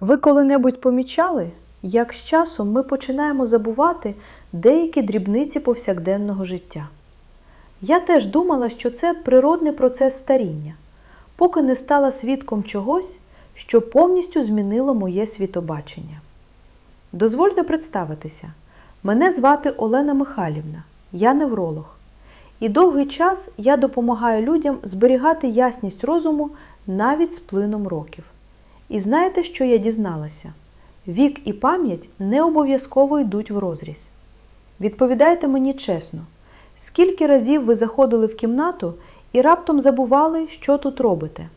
Ви коли-небудь помічали, як з часом ми починаємо забувати деякі дрібниці повсякденного життя? Я теж думала, що це природний процес старіння, поки не стала свідком чогось, що повністю змінило моє світобачення. Дозвольте представитися. Мене звати Олена Михайлівна, я невролог. І довгий час я допомагаю людям зберігати ясність розуму навіть з плином років. І знаєте, що я дізналася? Вік і пам'ять не обов'язково йдуть в розріз. Відповідайте мені чесно, скільки разів ви заходили в кімнату і раптом забували, що тут робите?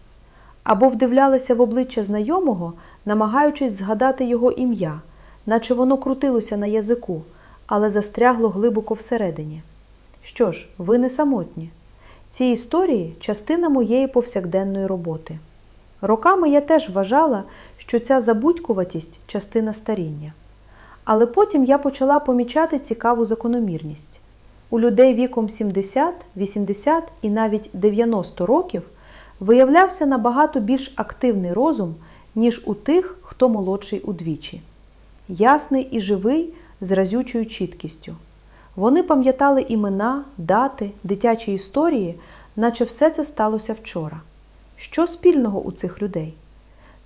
Або вдивлялися в обличчя знайомого, намагаючись згадати його ім'я, наче воно крутилося на язику, але застрягло глибоко всередині. Що ж, ви не самотні. Ці історії частина моєї повсякденної роботи. Роками я теж вважала, що ця забудькуватість частина старіння. Але потім я почала помічати цікаву закономірність. У людей віком 70, 80 і навіть 90 років виявлявся набагато більш активний розум, ніж у тих, хто молодший удвічі. Ясний і живий з разючою чіткістю. Вони пам'ятали імена, дати, дитячі історії, наче все це сталося вчора. Що спільного у цих людей?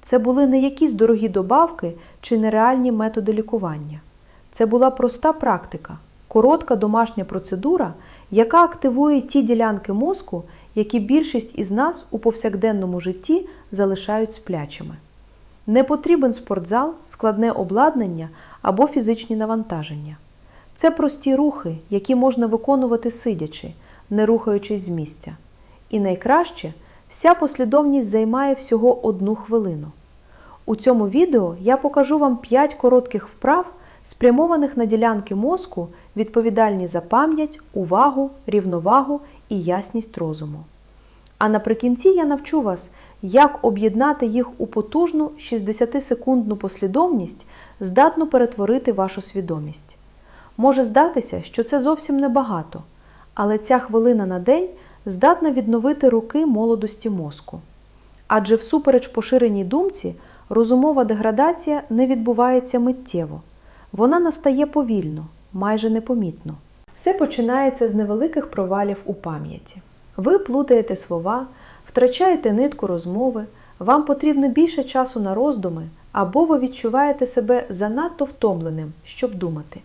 Це були не якісь дорогі добавки чи нереальні методи лікування. Це була проста практика, коротка домашня процедура, яка активує ті ділянки мозку, які більшість із нас у повсякденному житті залишають сплячими. Не потрібен спортзал, складне обладнання або фізичні навантаження. Це прості рухи, які можна виконувати сидячи, не рухаючись з місця. І найкраще вся послідовність займає всього одну хвилину. У цьому відео я покажу вам 5 коротких вправ, спрямованих на ділянки мозку, відповідальні за пам'ять, увагу, рівновагу і ясність розуму. А наприкінці я навчу вас, як об'єднати їх у потужну 60-секундну послідовність, здатну перетворити вашу свідомість. Може здатися, що це зовсім небагато, але ця хвилина на день здатна відновити руки молодості мозку. Адже всупереч поширеній думці, розумова деградація не відбувається миттєво. Вона настає повільно, майже непомітно. Все починається з невеликих провалів у пам'яті. Ви плутаєте слова, втрачаєте нитку розмови, вам потрібно більше часу на роздуми, або ви відчуваєте себе занадто втомленим, щоб думати.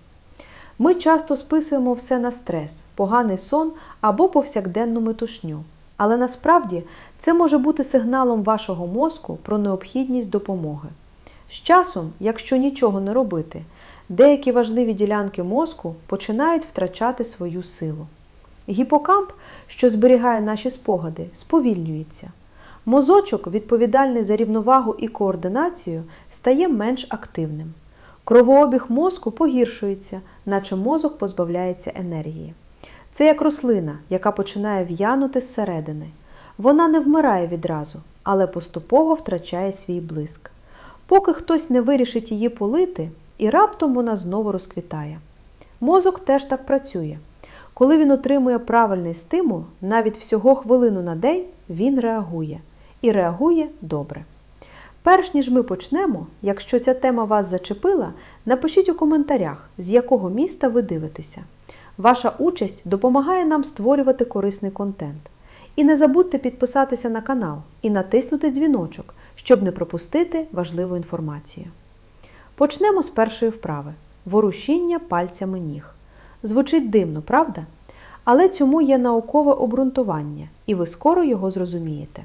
Ми часто списуємо все на стрес, поганий сон або повсякденну метушню. Але насправді це може бути сигналом вашого мозку про необхідність допомоги. З часом, якщо нічого не робити, деякі важливі ділянки мозку починають втрачати свою силу. Гіпокамп, що зберігає наші спогади, сповільнюється. Мозочок, відповідальний за рівновагу і координацію, стає менш активним. Кровообіг мозку погіршується, наче мозок позбавляється енергії. Це як рослина, яка починає в'янути зсередини. Вона не вмирає відразу, але поступово втрачає свій блиск. Поки хтось не вирішить її полити, і раптом вона знову розквітає. Мозок теж так працює. Коли він отримує правильний стимул, навіть всього хвилину на день він реагує. І реагує добре. Перш ніж ми почнемо, якщо ця тема вас зачепила, напишіть у коментарях, з якого міста ви дивитеся. Ваша участь допомагає нам створювати корисний контент. І не забудьте підписатися на канал і натиснути дзвіночок, щоб не пропустити важливу інформацію. Почнемо з першої вправи ворушіння пальцями ніг. Звучить дивно, правда? Але цьому є наукове обґрунтування, і ви скоро його зрозумієте.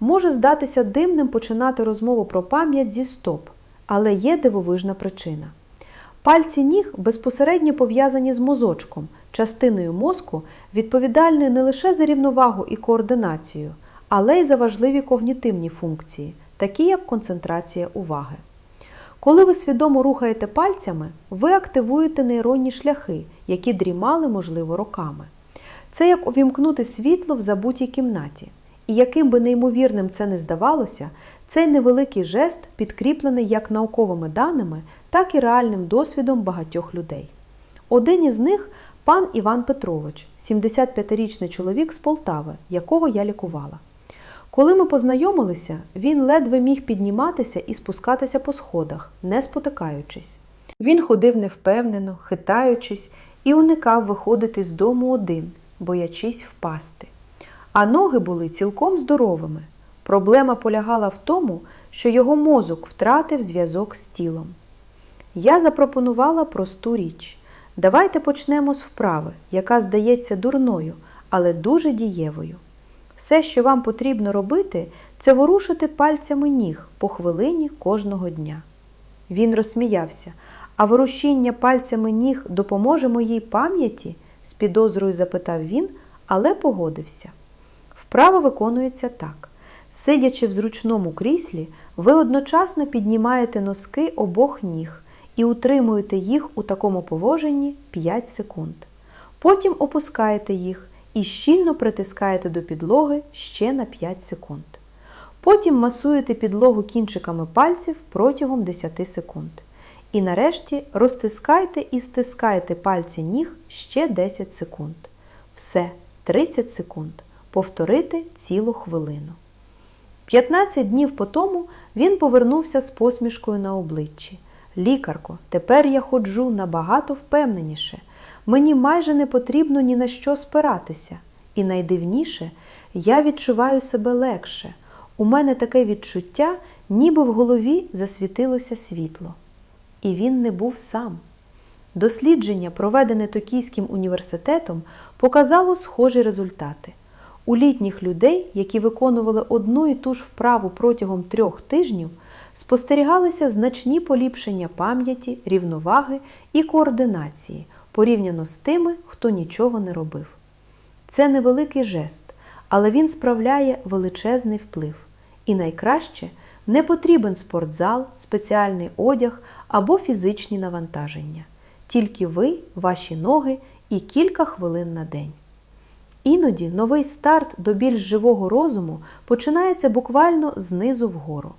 Може здатися дивним починати розмову про пам'ять зі стоп, але є дивовижна причина. Пальці ніг безпосередньо пов'язані з мозочком, частиною мозку, відповідальною не лише за рівновагу і координацію, але й за важливі когнітивні функції, такі як концентрація уваги. Коли ви свідомо рухаєте пальцями, ви активуєте нейронні шляхи, які дрімали, можливо, роками. Це як увімкнути світло в забутій кімнаті. І яким би неймовірним це не здавалося, цей невеликий жест підкріплений як науковими даними, так і реальним досвідом багатьох людей. Один із них пан Іван Петрович, 75-річний чоловік з Полтави, якого я лікувала. Коли ми познайомилися, він ледве міг підніматися і спускатися по сходах, не спотикаючись. Він ходив невпевнено, хитаючись, і уникав виходити з дому один, боячись впасти. А ноги були цілком здоровими. Проблема полягала в тому, що його мозок втратив зв'язок з тілом. Я запропонувала просту річ. Давайте почнемо з вправи, яка здається дурною, але дуже дієвою. Все, що вам потрібно робити, це ворушити пальцями ніг по хвилині кожного дня. Він розсміявся, а ворушіння пальцями ніг допоможе моїй пам'яті? з підозрою запитав він, але погодився. Вправа виконується так. Сидячи в зручному кріслі, ви одночасно піднімаєте носки обох ніг і утримуєте їх у такому положенні 5 секунд. Потім опускаєте їх і щільно притискаєте до підлоги ще на 5 секунд. Потім масуєте підлогу кінчиками пальців протягом 10 секунд. І нарешті розтискайте і стискайте пальці ніг ще 10 секунд. Все 30 секунд. Повторити цілу хвилину. 15 днів по тому він повернувся з посмішкою на обличчі. Лікарко, тепер я ходжу набагато впевненіше. Мені майже не потрібно ні на що спиратися. І найдивніше, я відчуваю себе легше. У мене таке відчуття, ніби в голові засвітилося світло. І він не був сам. Дослідження, проведене Токійським університетом, показало схожі результати. У літніх людей, які виконували одну і ту ж вправу протягом трьох тижнів, спостерігалися значні поліпшення пам'яті, рівноваги і координації порівняно з тими, хто нічого не робив. Це невеликий жест, але він справляє величезний вплив. І найкраще не потрібен спортзал, спеціальний одяг або фізичні навантаження. Тільки ви, ваші ноги і кілька хвилин на день. Іноді новий старт до більш живого розуму починається буквально знизу вгору.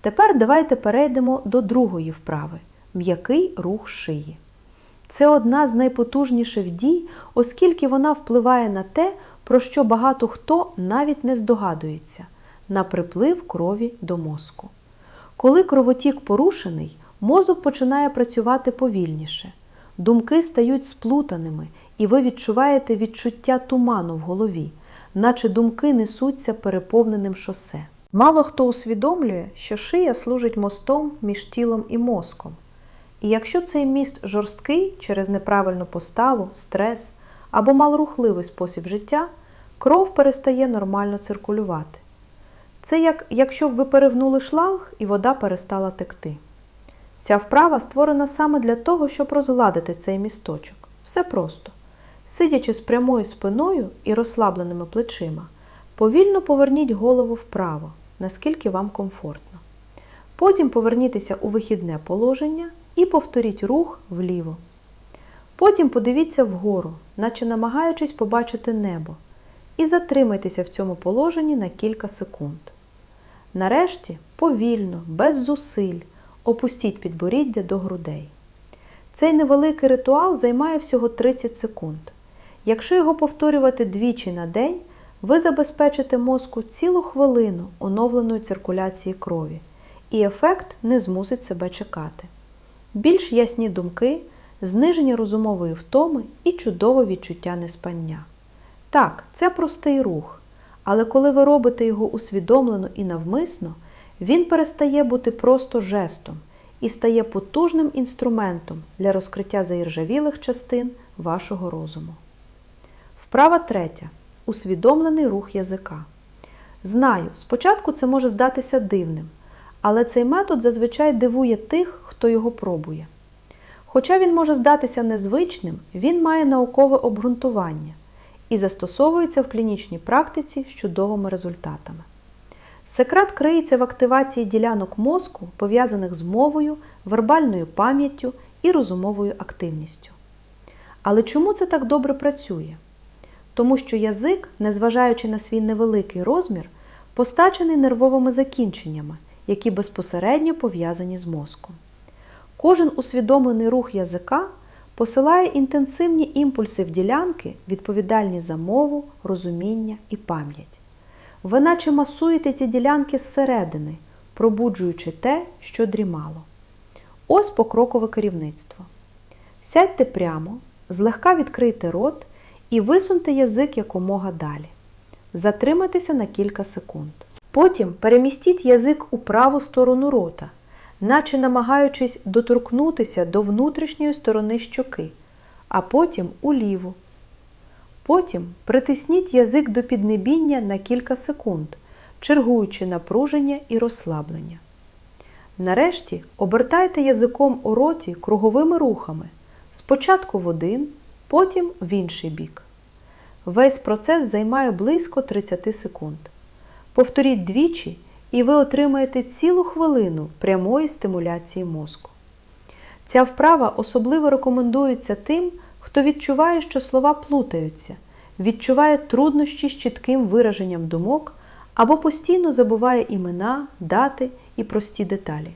Тепер давайте перейдемо до другої вправи м'який рух шиї. Це одна з найпотужніших дій, оскільки вона впливає на те, про що багато хто навіть не здогадується на приплив крові до мозку. Коли кровотік порушений, мозок починає працювати повільніше, думки стають сплутаними, і ви відчуваєте відчуття туману в голові, наче думки несуться переповненим шосе. Мало хто усвідомлює, що шия служить мостом між тілом і мозком. І якщо цей міст жорсткий через неправильну поставу, стрес або малорухливий спосіб життя, кров перестає нормально циркулювати. Це як якщо б ви перегнули шланг і вода перестала текти. Ця вправа створена саме для того, щоб розгладити цей місточок. Все просто. Сидячи з прямою спиною і розслабленими плечима, повільно поверніть голову вправо, наскільки вам комфортно. Потім поверніться у вихідне положення і повторіть рух вліво. Потім подивіться вгору, наче намагаючись побачити небо, і затримайтеся в цьому положенні на кілька секунд. Нарешті повільно, без зусиль, опустіть підборіддя до грудей. Цей невеликий ритуал займає всього 30 секунд. Якщо його повторювати двічі на день, ви забезпечите мозку цілу хвилину оновленої циркуляції крові, і ефект не змусить себе чекати. Більш ясні думки, зниження розумової втоми і чудове відчуття неспання. Так, це простий рух, але коли ви робите його усвідомлено і навмисно, він перестає бути просто жестом і стає потужним інструментом для розкриття заіржавілих частин вашого розуму. Вправа третя. Усвідомлений рух язика. Знаю, спочатку це може здатися дивним, але цей метод зазвичай дивує тих, хто його пробує. Хоча він може здатися незвичним, він має наукове обґрунтування і застосовується в клінічній практиці з чудовими результатами. Секрет криється в активації ділянок мозку, пов'язаних з мовою, вербальною пам'яттю і розумовою активністю. Але чому це так добре працює? Тому що язик, незважаючи на свій невеликий розмір, постачений нервовими закінченнями, які безпосередньо пов'язані з мозком. Кожен усвідомлений рух язика посилає інтенсивні імпульси в ділянки, відповідальні за мову, розуміння і пам'ять. Ви наче масуєте ті ділянки зсередини, пробуджуючи те, що дрімало. Ось покрокове керівництво. Сядьте прямо, злегка відкрийте рот і висуньте язик якомога далі. Затримайтеся на кілька секунд. Потім перемістіть язик у праву сторону рота, наче намагаючись доторкнутися до внутрішньої сторони щоки, а потім у ліву. Потім притисніть язик до піднебіння на кілька секунд, чергуючи напруження і розслаблення. Нарешті обертайте язиком у роті круговими рухами, спочатку в один, потім в інший бік. Весь процес займає близько 30 секунд. Повторіть двічі, і ви отримаєте цілу хвилину прямої стимуляції мозку. Ця вправа особливо рекомендується тим, хто відчуває, що слова плутаються, відчуває труднощі з чітким вираженням думок або постійно забуває імена, дати і прості деталі.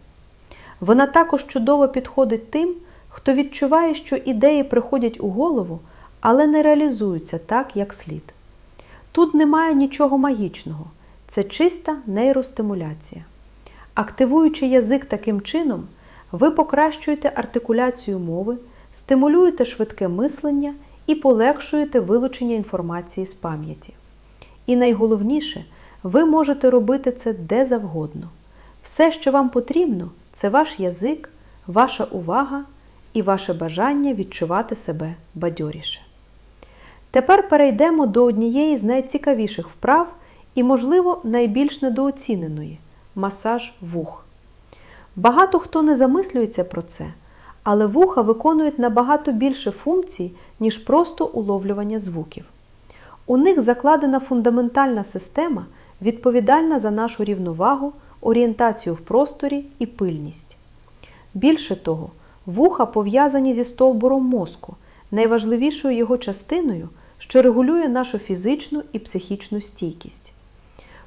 Вона також чудово підходить тим, хто відчуває, що ідеї приходять у голову, але не реалізуються так, як слід. Тут немає нічого магічного, це чиста нейростимуляція. Активуючи язик таким чином, ви покращуєте артикуляцію мови, стимулюєте швидке мислення і полегшуєте вилучення інформації з пам'яті. І найголовніше, ви можете робити це де завгодно. Все, що вам потрібно, це ваш язик, ваша увага і ваше бажання відчувати себе бадьоріше. Тепер перейдемо до однієї з найцікавіших вправ і, можливо, найбільш недооціненої масаж вух. Багато хто не замислюється про це, але вуха виконують набагато більше функцій, ніж просто уловлювання звуків. У них закладена фундаментальна система, відповідальна за нашу рівновагу, орієнтацію в просторі і пильність. Більше того, вуха пов'язані зі стовбуром мозку, найважливішою його частиною, що регулює нашу фізичну і психічну стійкість.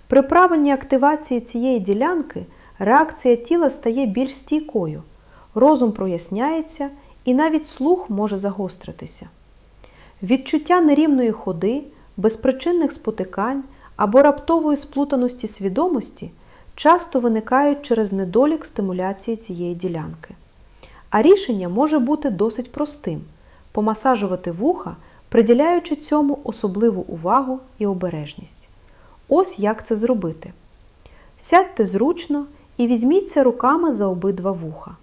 При правильній активації цієї ділянки реакція тіла стає більш стійкою, розум проясняється і навіть слух може загостритися. Відчуття нерівної ходи, безпричинних спотикань або раптової сплутаності свідомості часто виникають через недолік стимуляції цієї ділянки. А рішення може бути досить простим помасажувати вуха, приділяючи цьому особливу увагу і обережність. Ось як це зробити. Сядьте зручно і візьміться руками за обидва вуха.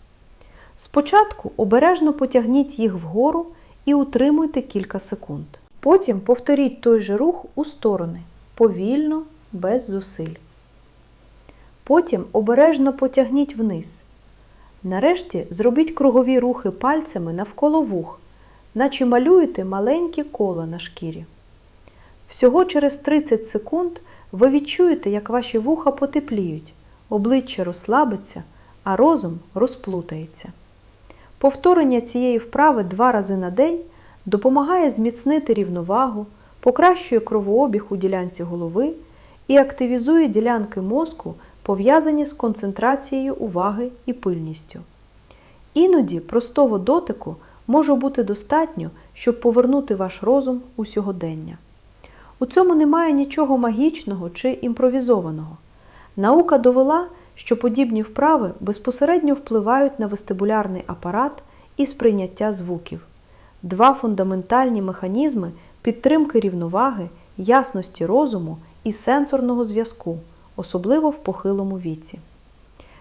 Спочатку обережно потягніть їх вгору і утримуйте кілька секунд. Потім повторіть той же рух у сторони, повільно, без зусиль. Потім обережно потягніть вниз. Нарешті зробіть кругові рухи пальцями навколо вух, наче малюєте маленькі кола на шкірі. Всього через 30 секунд ви відчуєте, як ваші вуха потепліють, обличчя розслабиться, а розум розплутається. Повторення цієї вправи два рази на день допомагає зміцнити рівновагу, покращує кровообіг у ділянці голови і активізує ділянки мозку, пов'язані з концентрацією уваги і пильністю. Іноді простого дотику може бути достатньо, щоб повернути ваш розум у сьогодення. У цьому немає нічого магічного чи імпровізованого. Наука довела, що подібні вправи безпосередньо впливають на вестибулярний апарат і сприйняття звуків, два фундаментальні механізми підтримки рівноваги, ясності розуму і сенсорного зв'язку, особливо в похилому віці.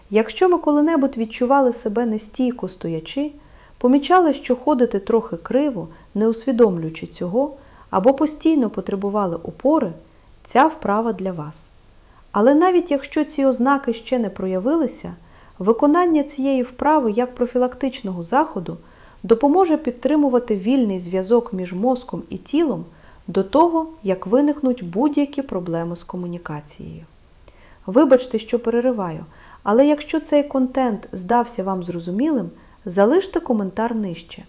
Якщо ви коли-небудь відчували себе нестійко стоячи, помічали, що ходите трохи криво, не усвідомлюючи цього, або постійно потребували опори, ця вправа для вас. Але навіть якщо ці ознаки ще не проявилися, виконання цієї вправи як профілактичного заходу допоможе підтримувати вільний зв'язок між мозком і тілом до того, як виникнуть будь-які проблеми з комунікацією. Вибачте, що перериваю, але якщо цей контент здався вам зрозумілим, залиште коментар нижче.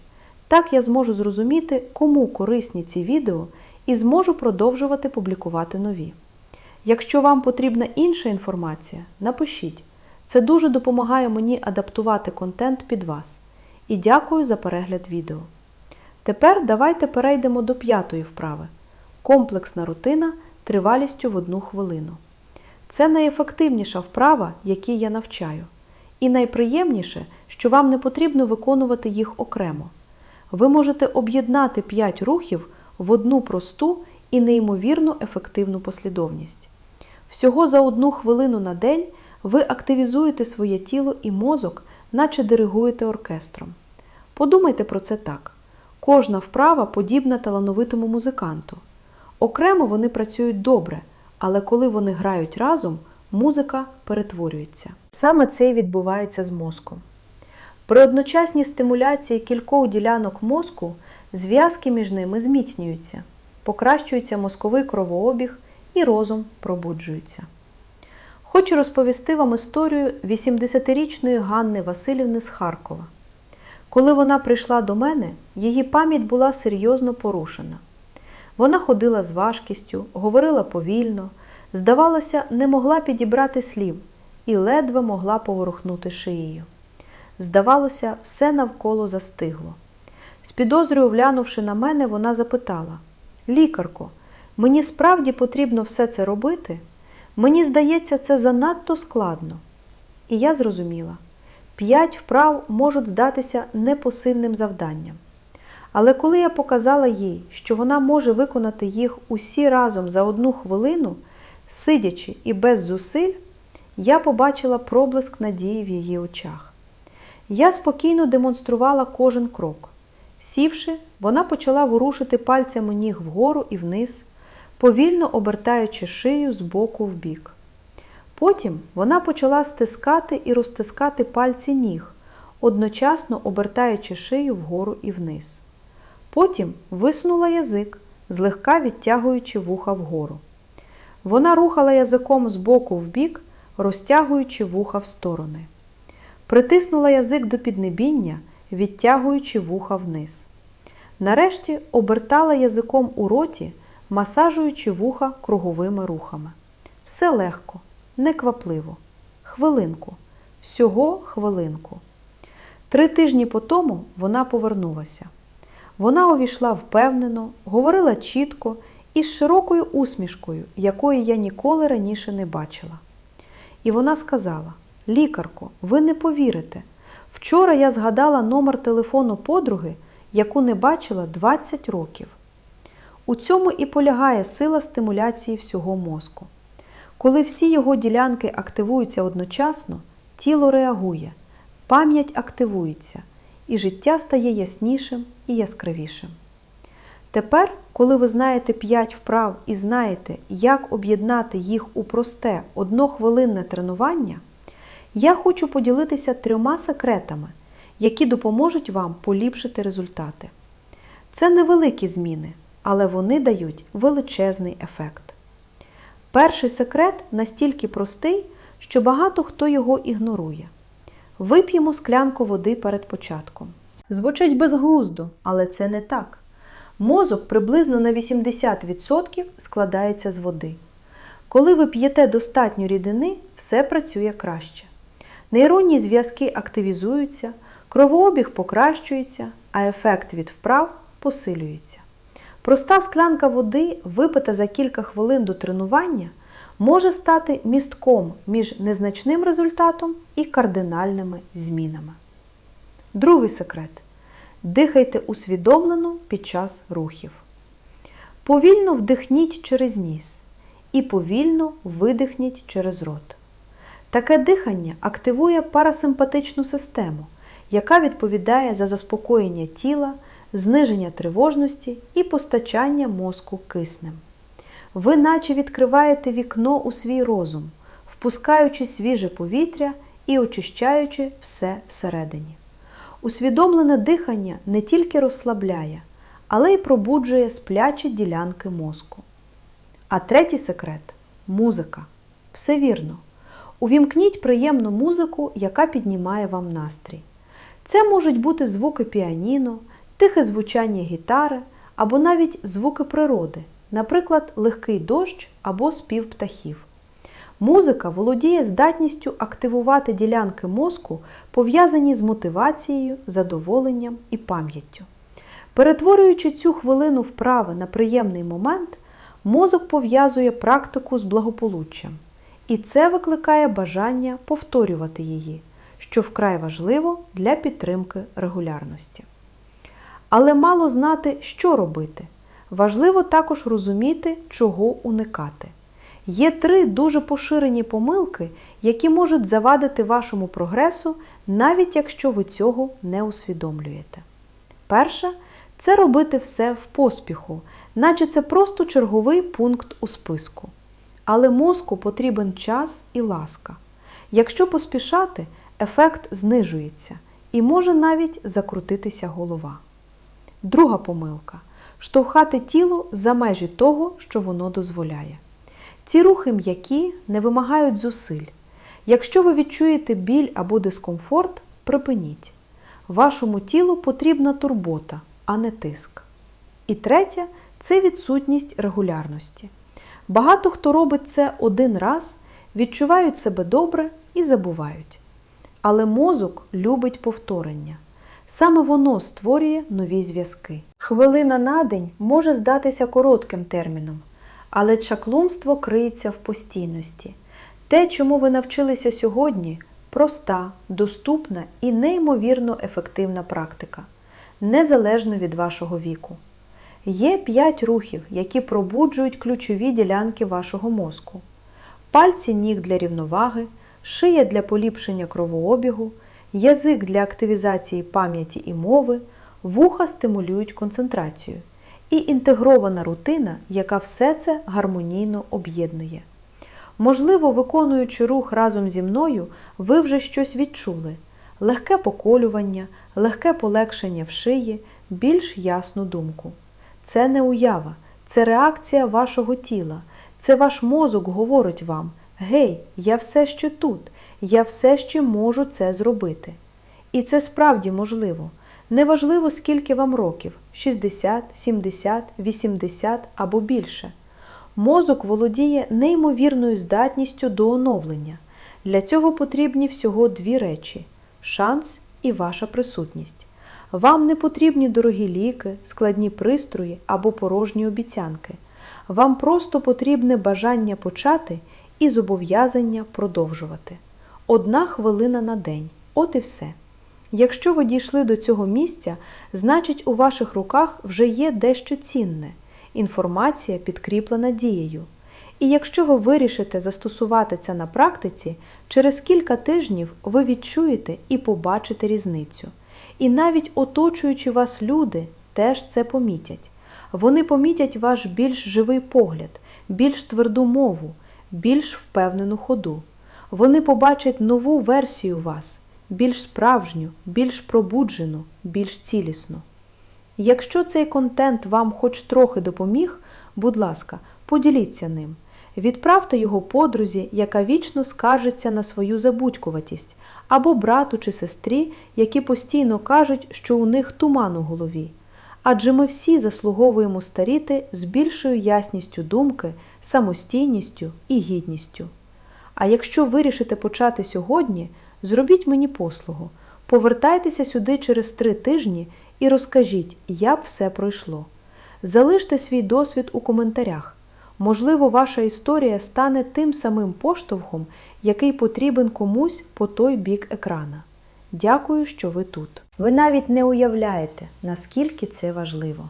Так я зможу зрозуміти, кому корисні ці відео і зможу продовжувати публікувати нові. Якщо вам потрібна інша інформація, напишіть. Це дуже допомагає мені адаптувати контент під вас. І дякую за перегляд відео. Тепер давайте перейдемо до п'ятої вправи комплексна рутина тривалістю в одну хвилину. Це найефективніша вправа, якій я навчаю. І найприємніше, що вам не потрібно виконувати їх окремо. Ви можете об'єднати 5 рухів в одну просту і неймовірно ефективну послідовність. Всього за одну хвилину на день ви активізуєте своє тіло і мозок, наче диригуєте оркестром. Подумайте про це так. Кожна вправа подібна талановитому музиканту. Окремо вони працюють добре, але коли вони грають разом, музика перетворюється. Саме це і відбувається з мозком. При одночасній стимуляції кількох ділянок мозку зв'язки між ними зміцнюються, покращується мозковий кровообіг і розум пробуджується. Хочу розповісти вам історію 80-річної Ганни Васильівни з Харкова. Коли вона прийшла до мене, її пам'ять була серйозно порушена. Вона ходила з важкістю, говорила повільно, здавалося, не могла підібрати слів і ледве могла поворухнути шиєю. Здавалося, все навколо застигло. З підозрою глянувши на мене, вона запитала: Лікарко, мені справді потрібно все це робити? Мені здається, це занадто складно. І я зрозуміла, п'ять вправ можуть здатися непосильним завданням. Але коли я показала їй, що вона може виконати їх усі разом за одну хвилину, сидячи і без зусиль, я побачила проблиск надії в її очах. Я спокійно демонструвала кожен крок. Сівши, вона почала ворушити пальцями ніг вгору і вниз, повільно обертаючи шию з боку в бік. Потім вона почала стискати і розтискати пальці ніг, одночасно обертаючи шию вгору і вниз. Потім висунула язик, злегка відтягуючи вуха вгору. Вона рухала язиком з боку в бік, розтягуючи вуха в сторони. Притиснула язик до піднебіння, відтягуючи вуха вниз. Нарешті обертала язиком у роті, масажуючи вуха круговими рухами. Все легко, неквапливо. Хвилинку. Всього хвилинку. Три тижні по тому вона повернулася. Вона увійшла впевнено, говорила чітко і з широкою усмішкою, якої я ніколи раніше не бачила. І вона сказала: Лікарко, ви не повірите. Вчора я згадала номер телефону подруги, яку не бачила 20 років. У цьому і полягає сила стимуляції всього мозку. Коли всі його ділянки активуються одночасно, тіло реагує, пам'ять активується, і життя стає яснішим і яскравішим. Тепер, коли ви знаєте 5 вправ і знаєте, як об'єднати їх у просте однохвилинне тренування, я хочу поділитися трьома секретами, які допоможуть вам поліпшити результати. Це невеликі зміни, але вони дають величезний ефект. Перший секрет настільки простий, що багато хто його ігнорує. Вип'ємо склянку води перед початком. Звучить безглуздо, але це не так. Мозок приблизно на 80% складається з води. Коли ви п'єте достатньо рідини, все працює краще. Нейронні зв'язки активізуються, кровообіг покращується, а ефект від вправ посилюється. Проста склянка води, випита за кілька хвилин до тренування, може стати містком між незначним результатом і кардинальними змінами. Другий секрет. Дихайте усвідомлено під час рухів. Повільно вдихніть через ніс і повільно видихніть через рот. Таке дихання активує парасимпатичну систему, яка відповідає за заспокоєння тіла, зниження тривожності і постачання мозку киснем. Ви наче відкриваєте вікно у свій розум, впускаючи свіже повітря і очищаючи все всередині. Усвідомлене дихання не тільки розслабляє, але й пробуджує сплячі ділянки мозку. А третій секрет музика. Все вірно. Увімкніть приємну музику, яка піднімає вам настрій. Це можуть бути звуки піаніно, тихе звучання гітари або навіть звуки природи, наприклад, легкий дощ або спів птахів. Музика володіє здатністю активувати ділянки мозку, пов'язані з мотивацією, задоволенням і пам'яттю. Перетворюючи цю хвилину вправи на приємний момент, Мозок пов'язує практику з благополуччям, і це викликає бажання повторювати її, що вкрай важливо для підтримки регулярності. Але мало знати, що робити. Важливо також розуміти, чого уникати. Є три дуже поширені помилки, які можуть завадити вашому прогресу, навіть якщо ви цього не усвідомлюєте. Перша це робити все в поспіху, наче це просто черговий пункт у списку. Але мозку потрібен час і ласка. Якщо поспішати, ефект знижується і може навіть закрутитися голова. Друга помилка штовхати тіло за межі того, що воно дозволяє. Ці рухи м'які не вимагають зусиль. Якщо ви відчуєте біль або дискомфорт, припиніть. Вашому тілу потрібна турбота, а не тиск. І третє це відсутність регулярності. Багато хто робить це один раз, відчувають себе добре і забувають. Але мозок любить повторення. Саме воно створює нові зв'язки. Хвилина на день може здатися коротким терміном, але чаклунство криється в постійності. Те, чому ви навчилися сьогодні, проста, доступна і неймовірно ефективна практика, незалежно від вашого віку. Є 5 рухів, які пробуджують ключові ділянки вашого мозку: пальці ніг для рівноваги, шия для поліпшення кровообігу, язик для активізації пам'яті і мови, вуха стимулюють концентрацію, і інтегрована рутина, яка все це гармонійно об'єднує. Можливо, виконуючи рух разом зі мною, ви вже щось відчули: легке поколювання, легке полегшення в шиї, більш ясну думку. Це не уява, це реакція вашого тіла. Це ваш мозок говорить вам: Гей, я все ще тут, я все ще можу це зробити. І це справді можливо. Неважливо, скільки вам років 60, 70, 80 або більше. Мозок володіє неймовірною здатністю до оновлення. Для цього потрібні всього дві речі шанс і ваша присутність. Вам не потрібні дорогі ліки, складні пристрої або порожні обіцянки. Вам просто потрібне бажання почати і зобов'язання продовжувати. Одна хвилина на день от і все. Якщо ви дійшли до цього місця, значить у ваших руках вже є дещо цінне інформація підкріплена дією. І якщо ви вирішите застосувати це на практиці, через кілька тижнів ви відчуєте і побачите різницю. І навіть оточуючи вас люди теж це помітять. Вони помітять ваш більш живий погляд, більш тверду мову, більш впевнену ходу. Вони побачать нову версію вас, більш справжню, більш пробуджену, більш цілісну. Якщо цей контент вам хоч трохи допоміг, будь ласка, поділіться ним. Відправте його подрузі, яка вічно скаржиться на свою забудькуватість, або брату чи сестрі, які постійно кажуть, що у них туман у голові. Адже ми всі заслуговуємо старіти з більшою ясністю думки, самостійністю і гідністю. А якщо вирішите почати сьогодні, зробіть мені послугу, повертайтеся сюди через три тижні і розкажіть, як все пройшло. Залиште свій досвід у коментарях. Можливо, ваша історія стане тим самим поштовхом, який потрібен комусь по той бік екрана. Дякую, що ви тут. Ви навіть не уявляєте, наскільки це важливо.